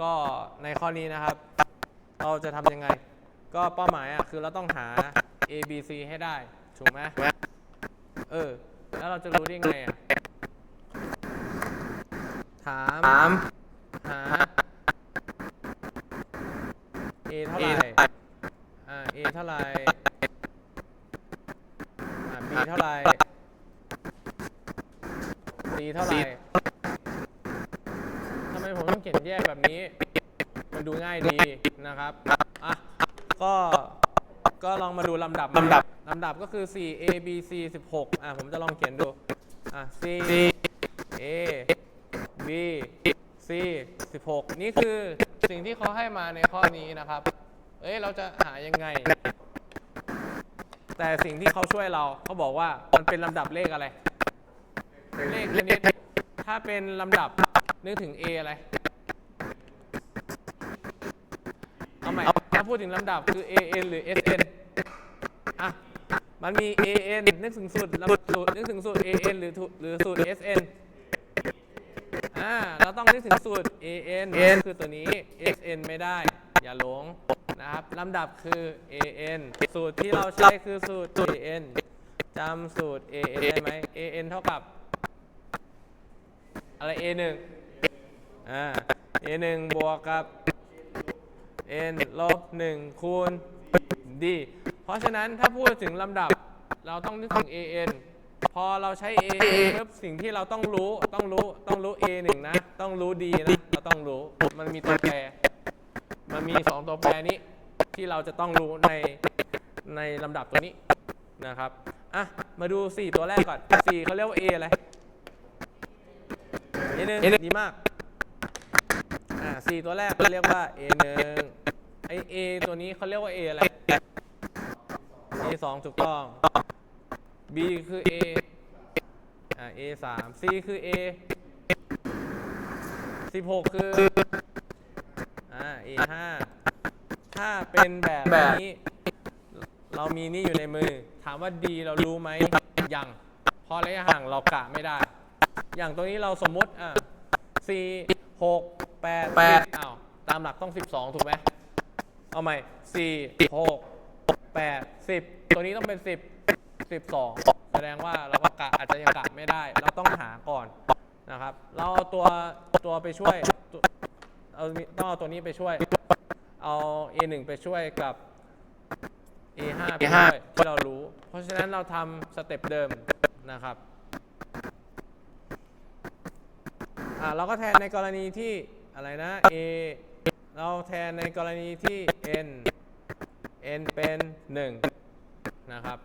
ก็ในข้อนี้นะครับ เราจะทำยังไง ก็เป้าหมายอะคือเราต้องหา A B C ให้ได้ ถูกไหมเออ แล้วเราจะรู้ได้ไงอะ ถาม ถาม หา A เท่าไหร่ อ่า A เท่าไหร่ อ่า B เท่าไหร่ C เท่าไหร่ ทำไมผมต้องเขีย นแยกแบบนี้ มันดูง่ายดีนะครับอะก็ก็ลองมาดูลำดับไหมลำดับลำดับก็คือ 4 A B C 16อะผมจะลองเขียนดูอะ C A B C 16 นี่คือสิ่งที่เขาให้มาในข้อนี้นะครับ เอ้ยเราจะหายังไง แต่สิ่งที่เขาช่วยเราเขาบอกว่ามันเป็นลำดับเลขอะไร เลขชนิดถ้าเป็นลำดับนึกถึง A อะไร พูดถึงลำดับคือ A N หรือ S N อะ มันมี A N นึกถึงสูตรลำสูตรนึกถึงสูตร A N หรือหรือสูตร S N อ่า เราต้องนึกถึงสูตร A N คือตัวนี้ S N ไม่ได้ อย่าหลงนะครับลำดับคือ A N สูตรที่เราใช้คือสูตร A N จำสูตร A N ได้ไหม A N เท่ากับ อะไร A 1 อ่า A 1 บวกกับ n ลบ1คูณ d เพราะฉะนั้นถ้าพูดถึงลำดับเราต้องนึกถึง an พอเราใช้ a ปุ๊บสิ่งที่เราต้องรู้ต้องรู้ต้องรู้ a 1นะ ต้องรู้ d นะเราต้องรู้มันมีตัวแปร มันมี 2 ตัวแปรนี้ ที่เราจะต้องรู้ในในลำดับตัวนี้นะครับอะมาดู 4 ตัวแรกก่อน 4เขาเรียกว่า a อะไร a 1ดีมากอ่า4ตัวแรกเขาเรียกว่า a 1 ไอ a ตัวนี้เขาเรียกว่า a อะไร a 2ถูกต้อง b คือ a อ่า a 3 c คือ a 16คือ อ่า a 5ถ้าเป็นแบบนี้ เรามีนี่อยู่ในมือ ถามว่า d เรารู้ไหมยังเพราะระยะห่างเรากะไม่ได้ อย่างตัวนี้เราสมมุติ อ่าสี่หกแปดแปดอ้าวตามหลักต้องสิบสองถูกไหม เอาใหม่สี่หกแปดสิบตัวนี้ต้องเป็นสิบสิบสองแสดงว่าเราก็กะอาจจะยังกะไม่ได้ เราต้องหาก่อนนะครับ เราเอาตัวตัวไปช่วยตัวเอาต้องเอาตัวนี้ไปช่วย เอา A1 ไปช่วยกับ A5 ไปช่วยที่เรารู้ เพราะฉะนั้นเราทำสเต็ปเดิมนะครับอ่าเราก็แทนในกรณีที่อะไรนะ a เราแทนในกรณีที่ n n เป็น 1 นะครับ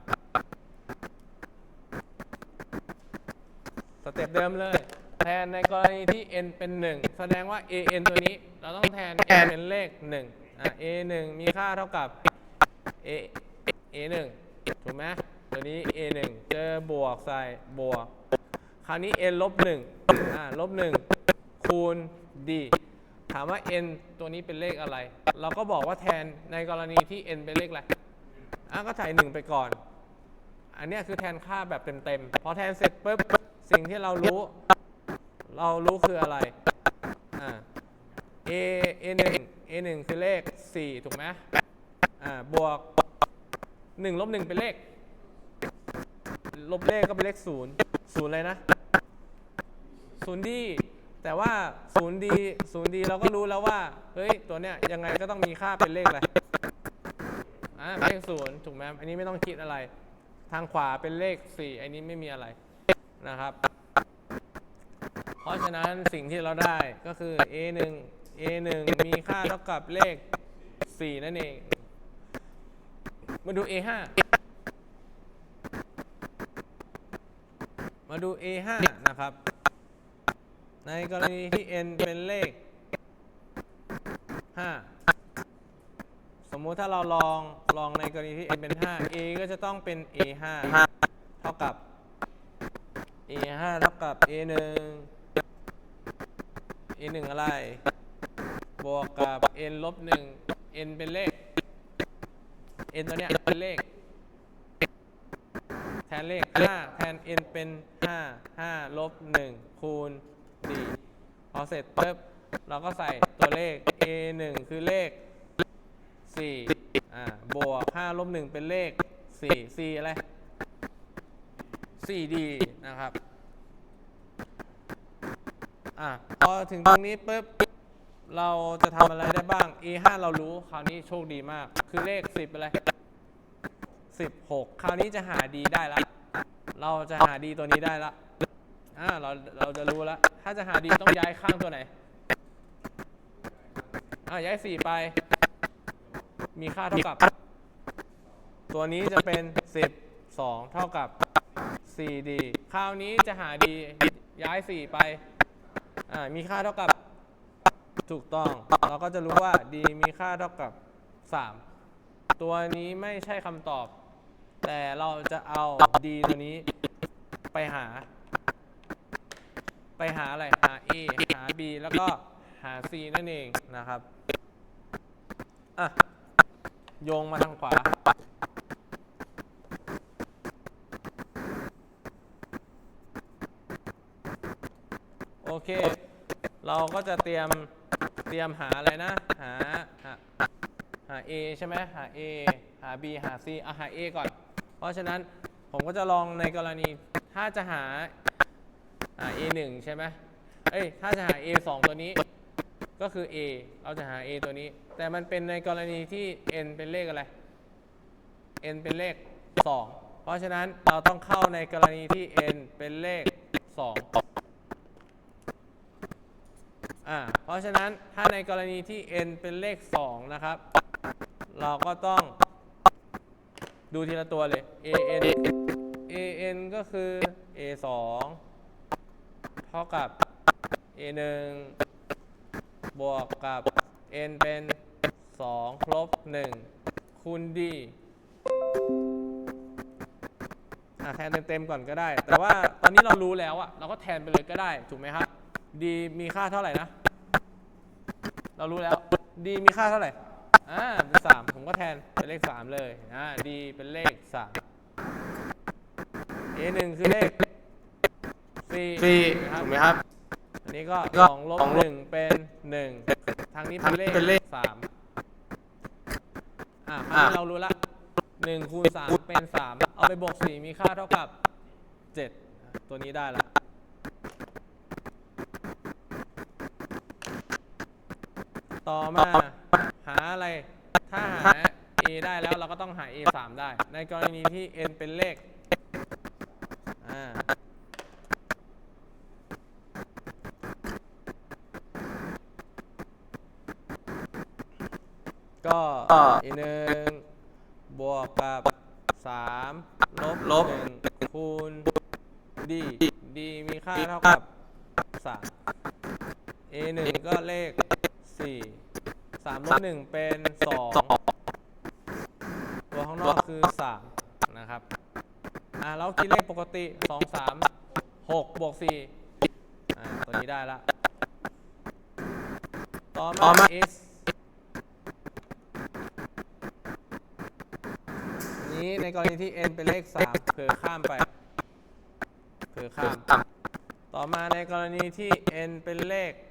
สเต็ปเดิมเลย แทนในกรณีที่ n เป็น 1 แสดงว่า a n ตัวนี้ เราต้องแทน n เป็นเลข1อะ a 1มีค่าเท่ากับ a a 1ถูกไหมตัวนี้ a 1เจอบวกใส่บวก คราวนี้ n ลบหนึ่งอ่าลบหนึ่งคูณ d ถามว่า n ตัวนี้เป็นเลขอะไร เราก็บอกว่าแทนในกรณีที่ n เป็นเลขอะไรอะก็ใส่หนึ่งไปก่อน อันเนี้ยคือแทนค่าแบบเต็มๆ พอแทนเสร็จปุ๊บ สิ่งที่เรารู้ เรารู้คืออะไร อ่า a a 1 a 1คือเลข 4 ถูกไหมอ่า บวก 1ลบ1เป็นเลข ลบเลขก็เป็นเลข 0 0อะไรนะศูนย์ดี แต่ว่าศูนย์ดีศูนย์ดีเราก็รู้แล้วว่า เฮ้ย ตัวเนี้ยยังไงก็ต้องมีค่าเป็นเลขอะไรอ่าเลขศูนย์ถูกไหมอันนี้ไม่ต้องคิดอะไร ทางขวาเป็นเลขสี่อันนี้ไม่มีอะไรนะครับ เพราะฉะนั้นสิ่งที่เราได้ก็คือ a 1 a 1มีค่าเท่ากับเลข 4 นั่นเอง มาดู a 5มาดู a 5นะครับ ในกรณีที่ n เป็นเลข 5 สมมุติถ้าเราลองลองในกรณีที่ n เป็น 5 a ก็จะต้องเป็น a 5เท่ากับ a 5เท่ากับ a 1 a 1อะไร บวกกับ n ลบ1 n เป็นเลข n ตัวเนี้ยเป็นเลข แทนเลข 5 แทน n เป็น 5 5 ลบ 1 คูณ d พอเสร็จปุ๊บเราก็ใส่ตัวเลข a 1คือเลข4อ่าบวก5ลบ1เป็นเลข4 4อะไร 4d นะครับอะพอถึงตรงนี้ปุ๊บเราจะทำอะไรได้บ้าง a 5เรารู้คราวนี้โชคดีมาก คือเลข 10 อะไร 16 คราวนี้จะหา d ได้ละเราจะหา d ตัวนี้ได้ละ อ่าเราเราจะรู้แล้ว ถ้าจะหา d ต้องย้ายข้างตัวไหนอ่าย้าย4ไป มีค่าเท่ากับ ตัวนี้จะเป็น12เท่ากับ 4d คราวนี้จะหา d ย้าย 4 ไป อ่า มีค่าเท่ากับ ถูกต้อง เราก็จะรู้ว่า d มีค่าเท่ากับ 3 ตัวนี้ไม่ใช่คำตอบ แต่เราจะเอา d ตัวนี้ไปหา ไปหาอะไร หา a หา b แล้วก็หา c นั่นเองนะครับ อะ โยงมาทางขวา โอเค เราก็จะเตรียม เตรียมหาอะไรนะ หา หาหา A ใช่ไหมหา A หา B หา C อะหา A ก่อน เพราะฉะนั้นผมก็จะลองในกรณี ถ้าจะหา หา A 1ใช่ไหมเอ้ย ถ้าจะหา A 2ตัวนี้ ก็คือ A เราจะหา A ตัวนี้ แต่มันเป็นในกรณีที่ n เป็นเลขอะไร n เป็นเลข 2 เพราะฉะนั้นเราต้องเข้าในกรณีที่ n เป็นเลข 2 อ่า เพราะฉะนั้นถ้าในกรณีที่ n เป็นเลข 2 นะครับ เราก็ต้องดูทีละตัวเลย an an ก็คือ a 2 เท่ากับ a 1บวกกับ n เป็น 2 ลบ 1 คูณ d อะแทนเต็มๆก่อนก็ได้ แต่ว่าตอนนี้เรารู้แล้วอะเราก็แทนไปเลยก็ได้ ถูกไหมครับ d มีค่าเท่าไหร่นะ เรารู้แล้ว d มีค่าเท่าไหร่ อ่า เป็นสามผมก็แทนเป็นเลขสามเลย อ่า d เป็นเลขสาม a หนึ่งคือเลข สี่สี่นะถูกไหมครับ อันนี้ก็ก็สองลบสองหลบนึ่งเป็นหนึ่งทางนี้เป็นเลขเป็นเลขสามอ่าคราวนี้อะเรารู้ละหนึ่งคูณสามเป็นสามเอาไปบวกสี่มีค่าเท่ากับเจ็ดตัวนี้ได้ละต่อมาหาอะไร ถ้าหา a ได้แล้วเราก็ต้องหา a 3ได้ ในกรณีที่ n เป็นเลขอ่า ก็ก็ a หนึ่งบวกกับสามลบลบหนึ่งคูณ d d มีค่าเท่ากับสาม a หนึ่งก็เลขสี่สามลบหนึ่งเป็นสองตัวข้างนอกคือสามนะครับอ่าเราคิดเลขปกติสองสามหกบวกสี่อ่าตัวนี้ได้ละต่อต่อมามา x นี้ในกรณีที่ n เป็นเลข 3 เผลอข้ามไป เผลอข้าม ต่อมาในกรณีที่ n เป็นเลข4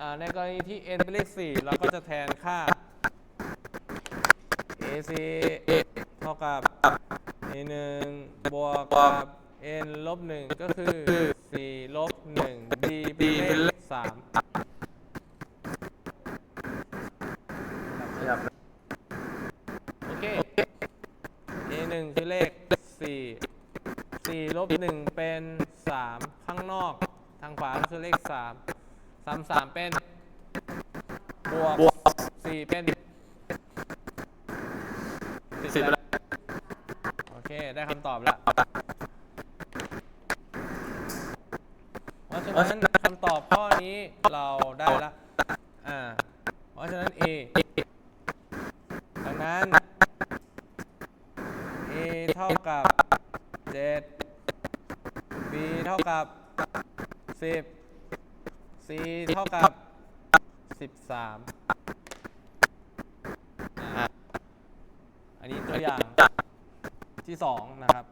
อ่าในกรณีที่ n เป็นเลข 4 เราก็จะแทนค่า ac เท่ากับ a 1บวกกับ n ลบ 1 ก็คือ 4 ลบ1 d เป็นเลข 3 ครับ โอเค a 1คือเลข 4ลบ1เป็น 3 ข้างนอก ทางขวาก็คือเลข 3 3 3 เป็น บวก บวก4 เป็นสิบแล้วโอเค ได้คำตอบแล้ว เพราะฉะนั้นคำตอบข้อนี้เราได้ละอ่า เพราะฉะนั้น A ดังนั้น A เท่ากับ 7 B เท่ากับ 10 C เท่ากับ13อะอันนี้ตัวอย่างที่2นะครับ